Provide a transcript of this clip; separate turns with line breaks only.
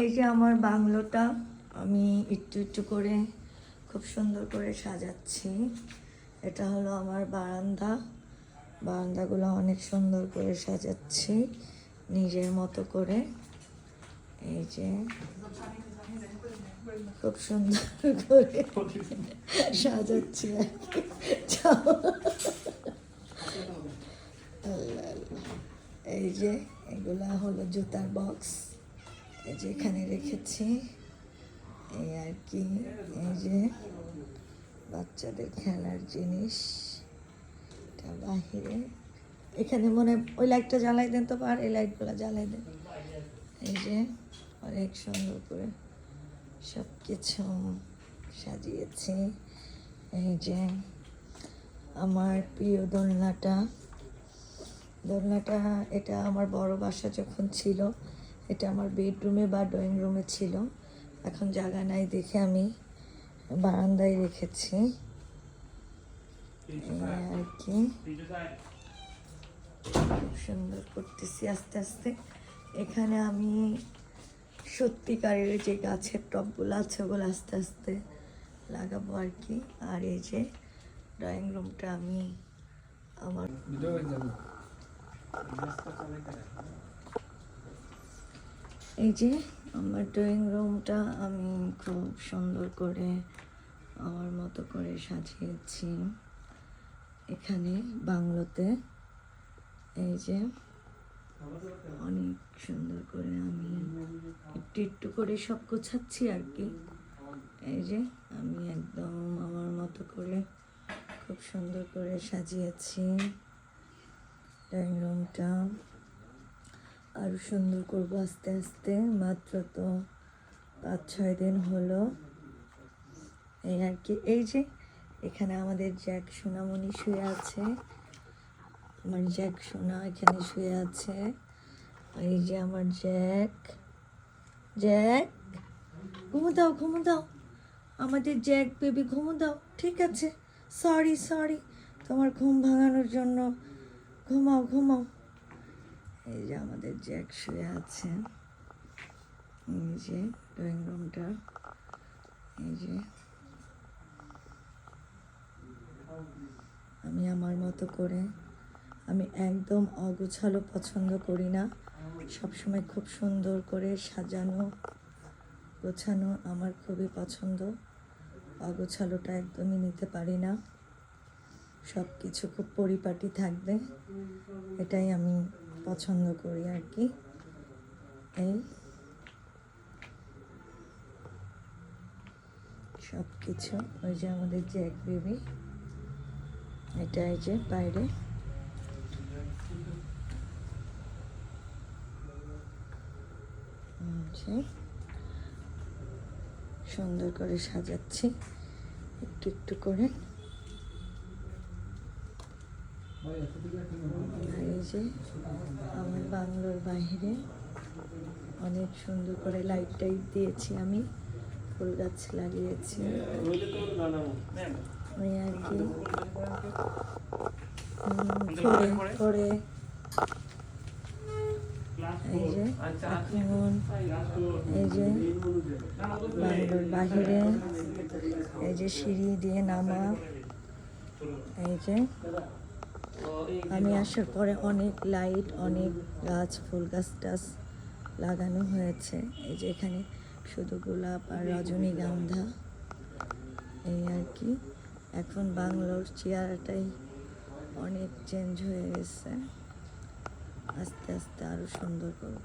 এই যে আমার বাংলোটা, আমি একটু একটু করে খুব সুন্দর করে সাজাচ্ছি। এটা হলো আমার বারান্দা। বারান্দাগুলো অনেক সুন্দর করে সাজাচ্ছি নিজের মতো করে। এই যে খুব সুন্দর করে সাজাচ্ছি। এই যে এগুলা হলো জুতার বক্স। এই যে এখানে রেখেছি, এই আর কি, এই যে বাচ্চাদের খেলার জিনিস, এটা বাহিরে। এখানে মনে, ওই লাইটটা জ্বালাই দেন তো পার, এই লাইটগুলো জ্বালাই দেন। এই যে অনেক সুন্দর করে সব কিছু সাজিয়েছি। এই যে আমার প্রিয় দোলনাটা দোলনাটা, এটা আমার বড় বাসা যখন ছিল এটা আমার বেডরুমে বা ড্রয়িং রুমে ছিল। এখন জায়গা নাই দেখে আমি বারান্দায় রেখেছি। আর কি। সুন্দর করতেছি আস্তে আস্তে। এখানে আমি সত্যিকারের যে গাছের টবগুলো আছে ওগুলো আস্তে আস্তে লাগাবো আর কি। আর এই যে ড্রয়িং রুমটা আমি আমার এই যে আমার ড্রয়িং রুমটা আমি খুব সুন্দর করে আমার মতো করে সাজিয়েছি। এখানে বাংলোতে এই যে অনেক সুন্দর করে আমি একটু একটু করে সব গোছাচ্ছি আর কি। এই যে আমি একদম আমার মতো করে খুব সুন্দর করে সাজিয়েছি। ড্রয়িং রুমটা আরও সুন্দর করব আস্তে আস্তে। মাত্র তো পাঁচ, ছয় দিন হলো। এই আর কি, এই যে এখানে আমাদের জ্যাক সোনামণি শুয়ে আছে। আমার জ্যাক সোনা এখানে শুয়ে আছে। এই যে আমার জ্যাক। জ্যাক, ঘুমো দাও ঘুমো দাও। আমাদের জ্যাক বেবি ঘুমো দাও। ঠিক আছে। সরি সরি তোমার ঘুম ভাঙানোর জন্য ঘুমাও ঘুমাও। এই যে আমাদের জ্যাক শুয়ে আছে। এই যে ড্রয়িং রুমটা। এই যে আমি আমার মতো করে, আমি একদম অগোছালো পছন্দ করি না। সবসময় খুব সুন্দর করে সাজানো, গোছানো আমার খুবই পছন্দ। অগোছালোটা একদমই নিতে পারি না। সব কিছু খুব পরিপাটি থাকবে। এটাই আমি পছন্দ করি আর কি। এই। সব কিছু ওই যে আমাদের এক বেবি এটা এই যে বাইরে। সুন্দর করে সাজাচ্ছি, একটু একটু করে। এই যে আমার বাংলোর বাইরে অনেক সুন্দর করে লাইট টাইট দিয়েছি আমি, ফুল গাছ লাগিয়েছি। ওই আর কি। করে এই যে এই যে বাংলোর বাহিরে এই যে সিঁড়ি দিয়ে নামা। এই যে আমি আসার পরে অনেক লাইট, অনেক গাছ, ফুল গাছ টাছ লাগানো হয়েছে। এই যে এখানে শুধু গোলাপ আর রজনীগন্ধা। এই আর কি। এখন বাংলোর চেয়ারটাই অনেক চেঞ্জ হয়ে গেছে। আস্তে আস্তে আরও সুন্দর করব।